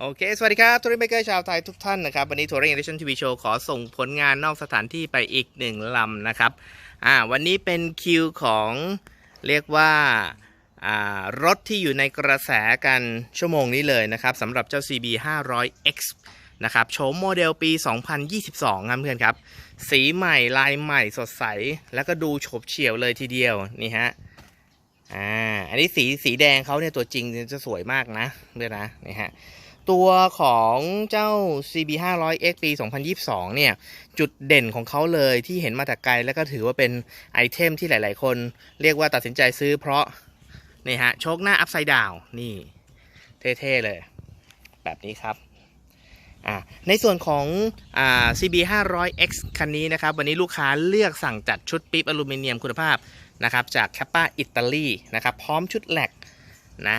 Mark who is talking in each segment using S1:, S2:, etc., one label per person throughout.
S1: โอเค สวัสดีครับทัวริงเบเกอร์ชาวไทยทุกท่านนะครับ วันนี้ทัวริงเอเดชั่นทีวีโชว์ขอส่งผลงานนอกสถานที่ไปอีกหนึ่งลำนะครับ อ่า วันนี้เป็นคิวของเรียกว่า อ่า รถที่อยู่ในกระแสกันชั่วโมงนี้เลยนะครับสำหรับเจ้า CB 500X นะครับโฉมโมเดลปี 2022 ครับเพื่อนครับ สีใหม่ลายใหม่สดใส แล้วก็ดูโฉบเฉี่ยวเลยทีเดียวนี่ฮะอ่าอันนี้สีสีแดงเขาเนี่ยตัวจริงจะสวยมากนะเพื่อนนะนี่ฮะ ตัวของเจ้า CB 500X ปี 2022 เนี่ย จุดเด่นของเขาเลยที่เห็นมาแต่ไกล แล้วก็ถือว่าเป็นไอเทมที่หลาย ๆ คน เรียกว่าตัดสินใจซื้อเพราะ นี่ฮะ โชคหน้าอัพไซด์ดาวนี่ เท่ ๆ เลย แบบนี้ครับอ่าในส่วนของอ่า CB 500X คันนี้นะครับ วันนี้ลูกค้าเลือกสั่งจัดชุดปิ๊บอลูมิเนียมคุณภาพนะครับ จากแคปป a อิตาลีนะครับ พร้อมชุดแหลกนะ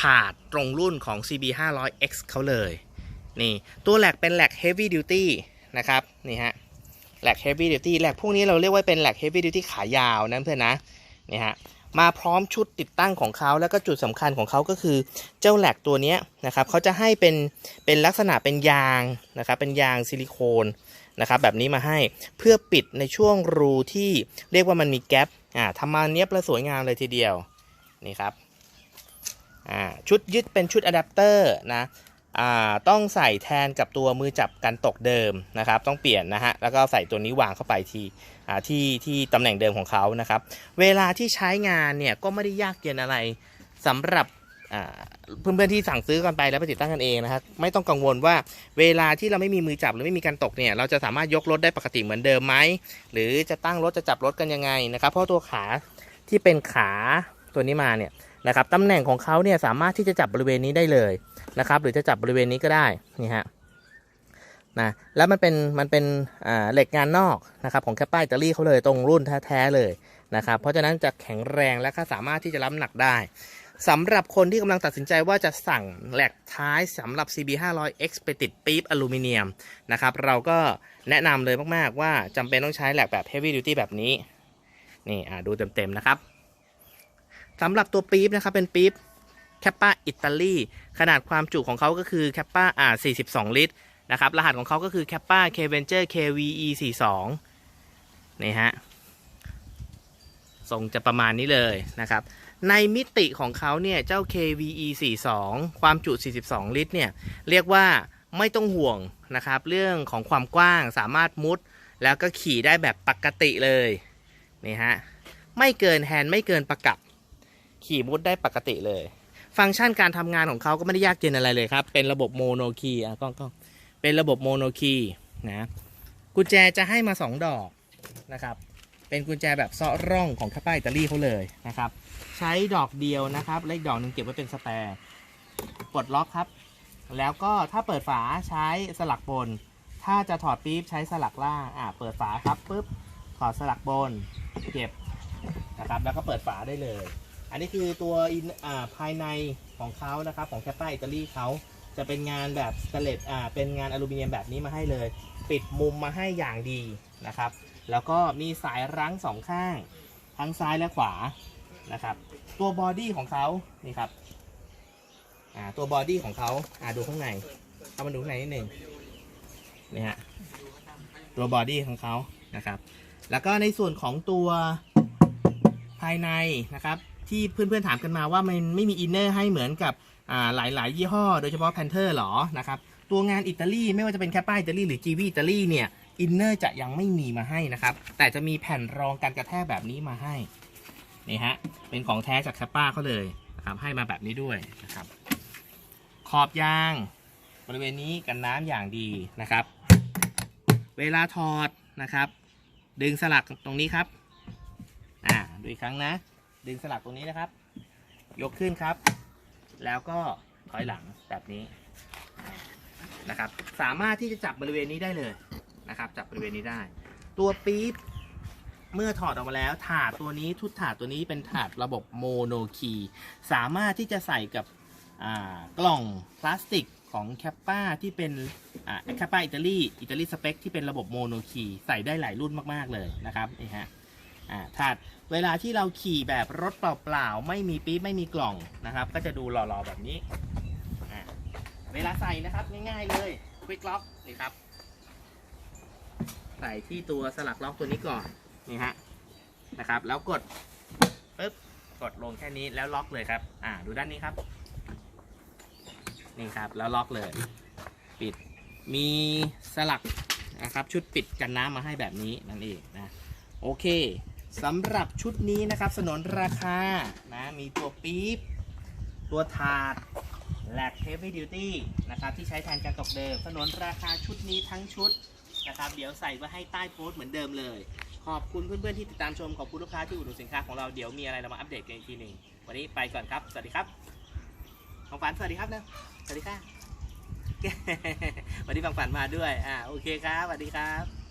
S1: ถาดตรงรุ่นของ CB 500X เขาเลย นี่ตัวแหลกเป็นแหลก Heavy Duty นะครับ นี่ฮะ แหลก Heavy Duty แหลกพวกนี้เราเรียกว่าเป็นแหลก Heavy Duty ขายาวนะเพื่อนนะ นี่ฮะ มาพร้อมชุดติดตั้งของเขาแล้วก็จุดสำคัญของเขาก็คือเจ้าแหลกตัวนี้นะครับเขาจะให้เป็นเป็นลักษณะเป็นยางนะครับ เป็นยางซิลิโคนนะครับแบบนี้มาให้เพื่อปิดในช่วงรูที่เรียกว่ามันมีแกลบอ่าทำมาเนี้ยบและสวยงามเลยทีเดียวนี่ครับ ชุดยึดเป็นชุดอะแดปเตอร์นะต้องใส่แทนกับตัวมือจับกันตกเดิมนะครับ ต้องเปลี่ยนนะฮะแล้วก็ใส่ตัวนี้วางเข้าไปที่ที่ที่ตำแหน่งเดิมของเขานะครับ เวลาที่ใช้งานเนี่ยก็ไม่ได้ยากเย็นอะไรสำหรับเพื่อนๆที่สั่งซื้อกันไปแล้วไปติดตั้งกันเองนะครับไม่ต้องกังวลว่าเวลาที่เราไม่มีมือจับหรือไม่มีการตกเนี่ยเราจะสามารถยกรถได้ปกติเหมือนเดิมไหมหรือจะตั้งรถจะจับรถกันยังไงนะครับ เพราะตัวขาที่เป็นขาตัวนี้มาเนี่ย นะครับตำแหน่งของเขาเนี่ยสามารถที่จะจับบริเวณนี้ได้เลยนะครับ หรือจะจับบริเวณนี้ก็ได้นี่ฮะนะแล้วมันเป็นมันเป็นเหล็กงานนอกนะครับของแคปป้าอิตาลีเขาเลยตรงรุ่นแท้ๆเลยนะครับ เพราะฉะนั้นจะแข็งแรงและก็สามารถที่จะรับหนักได้สำหรับคนที่กำลังตัดสินใจว่าจะสั่งแหลกท้ายสำหรับ CB 500X ไปติดปี๊บอลูมิเนียมนะครับเราก็แนะนำเลยมากๆว่าจำเป็นต้องใช้แหลกแบบ Heavy Duty แบบนี้ นี่อ่าดูเต็มๆนะครับ สำหรับตัวปี๊บนะครับเป็นปี๊บแคปปาอิตาลีขนาดความจุของเขาก็คือแคปปาอ่า42 ลิตรนะครับรหัสของเขาก็คือแคปป้า K Venture KVE 42นี่ฮะทรงจะประมาณนี้เลยนะครับ ในมิติของเขาเนี่ยเจ้า KVE 42ความจุ 42 ลิตรเนี่ยเรียกว่าไม่ต้องห่วงนะครับ เรื่องของความกว้างสามารถมุด แล้วก็ขี่ได้แบบปกติเลยนี่ฮะไม่เกินแฮนด์ไม่เกินประกับ ขี่มุดได้ปกติเลย ฟังก์ชันการทำงานของเขาก็ไม่ได้ยากเย็นอะไรเลยครับ เป็นระบบโมโนคีย์อะก็ก็เป็นระบบโมโนคีย์นะกุญแจจะให้มา 2 ดอกนะครับ เป็นกุญแจแบบซ้อร่องของคาป้าอิตาลีเขาเลยนะครับ ใช้ดอกเดียวนะครับและอีกดอกหนึ่งเก็บไว้เป็นสแปร์กดล็อกครับ แล้วก็ถ้าเปิดฝาใช้สลักบน ถ้าจะถอดปี๊บใช้สลักล่างอ่าเปิดฝาครับปุ๊บถอดสลักบน เก็บนะครับ แล้วก็เปิดฝาได้เลย อันนี้คือตัวอินอ่าภายในของเขานะครับ ของแคปป้าอิตาลีเขาจะเป็นงานแบบสเลตอ่าเป็นงานอลูมิเนียมแบบนี้มาให้เลย ปิดมุมมาให้อย่างดีนะครับ แล้วก็มีสายรั้งสองข้างทั้งซ้ายและขวานะครับ ตัวบอดี้ของเขานี่ครับอ่าตัวบอดี้ของเขาอ่าดูข้างในเอามาดูข้างในนิดหนึ่งนี่ฮะตัวบอดี้ของเขานะครับ แล้วก็ในส่วนของตัวภายในนะครับ ที่เพื่อนๆถามกันมาว่ามันไม่มีอินเนอร์ให้เหมือนกับหลายๆ ยี่ห้อโดยเฉพาะแพนเทอร์หรอนะครับตัวงานอิตาลีไม่ว่าจะเป็นแคปป้าอิตาลีหรือจีวีอิตาลีเนี่ยอินเนอร์จะยังไม่มีมาให้นะครับ แต่จะมีแผ่นรองการกระแทกแบบนี้มาให้นี่ฮะเป็นของแท้จากแคปป้าเขาเลยนะครับให้มาแบบนี้ด้วยนะครับ ขอบยางบริเวณนี้กันน้ำอย่างดีนะครับ เวลาถอดนะครับ ดึงสลักตรงนี้ครับ อ่าดูอีกครั้งนะ ดึงสลักตรงนี้นะครับ ยกขึ้นครับ แล้วก็ถอยหลังแบบนี้นะครับ สามารถที่จะจับบริเวณนี้ได้เลยนะครับ จับบริเวณนี้ได้ ตัวปี๊บเมื่อถอดออกมาแล้วถาดตัวนี้ทุกถาดตัวนี้เป็นถาดระบบโมโนคีสามารถที่จะใส่กับกล่องพลาสติกของแคปป้าที่เป็นแคปป้าอิตาลีอิตาลีสเปคที่เป็นระบบโมโนคีใส่ได้หลายรุ่นมาก ๆ เลยนะครับนี่ฮะถาด เวลาที่เราขี่แบบรถเปล่าๆ ไม่มีปี๊บไม่มีกล่องนะครับ ก็จะดูหล่อๆแบบนี้ เวลาใส่นะครับง่ายๆเลยควิกล็อกนี่ครับ ใส่ที่ตัวสลักล็อกตัวนี้ก่อนนี่ฮะนะครับ แล้วกดปึ๊บกดลงแค่นี้แล้วล็อกเลยครับ อ่าดูด้านนี้ครับ นี่ครับแล้วล็อกเลย ปิดมีสลักนะครับชุดปิดกันน้ำมาให้แบบนี้นั่นเองนะโอเค สำหรับชุดนี้นะครับสนนราคานะมีตัวปี๊บ ตัวถาดแลกเทปไ e ดิวตี้นะครับที่ใช้แทนการตกเดิมสนนราคาชุดนี้ทั้งชุดนะครับเดี๋ยวใส่ไว้ให้ใต้โพสต์เหมือนเดิมเลย ขอบคุณเพื่อนๆที่ติดตามชม ขอบคุณลูกค้าที่อุดหนุนสินค้าของเราเดี๋ยวมีอะไรเรามาอัปเดตกันอีกทีหนึ่งวันนี้ไปก่อนครับ สวัสดีครับของฝันสวัสดีครับนะสวัสดีค่ะวันนี้บางฝันมาด้วยอ่าโอเคครับสวัสดีครับ